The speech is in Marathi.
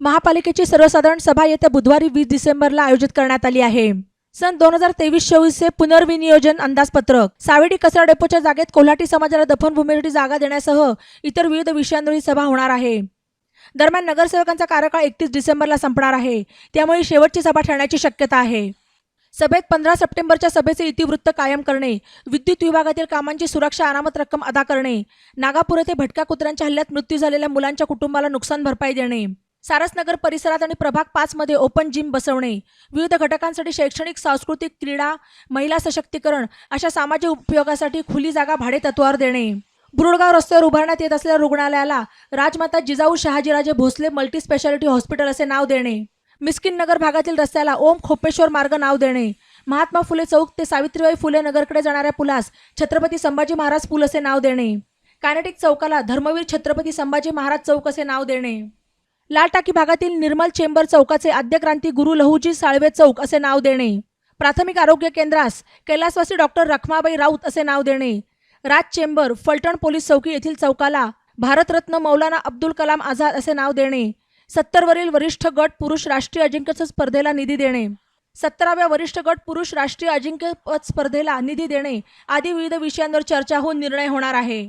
महापालिकेची सर्वसाधारण सभा येत्या बुधवारी वीस डिसेंबरला आयोजित करण्यात आली आहे. सन दोन हजार तेवीस चोवीसचे पुनर्विनियोजन अंदाजपत्रक. सावेडी कचरा डेपोच्या जागेत कोल्हाटी समाजाला दफनभूमीसाठी जागा देण्यासह इतर विविध विषयांवरील सभा होणार आहे. दरम्यान नगरसेवकांचा कार्यकाळ एकतीस डिसेंबरला संपणार आहे. त्यामुळे शेवटची सभा ठरण्याची शक्यता आहे. सभेत पंधरा सप्टेंबरच्या सभेचे इतिवृत्त कायम करणे विद्युत विभागातील कामांची सुरक्षा अनामत रक्कम अदा करणे नागापूर येथे भटक्या कुत्र्यांच्या हल्ल्यात मृत्यू झालेल्या मुलांच्या कुटुंबाला नुकसान भरपाई देणे सारसनगर परिसरात आणि प्रभाग पाचमध्ये ओपन जिम बसवणे विविध घटकांसाठी शैक्षणिक सांस्कृतिक क्रीडा महिला सशक्तीकरण अशा सामाजिक उपयोगासाठी खुली जागा भाडे तत्वावर देणे. बुरुडगाव रस्त्यावर उभारण्यात येत असलेल्या रुग्णालयाला Rajmata Jijau Shahajiraje Bhosale multi speciality hospital असे नाव देणे. मिस्किन नगर भागातील रस्त्याला ओम खोपेश्वर मार्ग नाव देणे. महात्मा फुले चौक ते सावित्रीबाई फुले नगरकडे जाणाऱ्या पुलास छत्रपती संभाजी महाराज पूल असे नाव देणे. कायनेटिक चौकाला धर्मवीर छत्रपती संभाजी महाराज चौक असे नाव देणे. लालटाकी भागातील निर्मल चेंबर चौकाचे आद्यक्रांती गुरु लहूजी साळवे चौक असे नाव देणे. प्राथमिक आरोग्य केंद्रास कैलासवासी डॉक्टर रखमाबाई राऊत असे नाव देणे. राज चेंबर फलटण पोलीस चौकी येथील चौकाला भारतरत्न मौलाना अब्दुल कलाम आझाद असे नाव देणे. सत्तरवरील वरिष्ठ गट पुरुष राष्ट्रीय अजिंक्यपद स्पर्धेला निधी देणे. सत्तराव्या वरिष्ठ गट पुरुष राष्ट्रीय अजिंक्यपद स्पर्धेला निधी देणे. आदी विविध विषयांवर चर्चा होऊन निर्णय होणार आहे.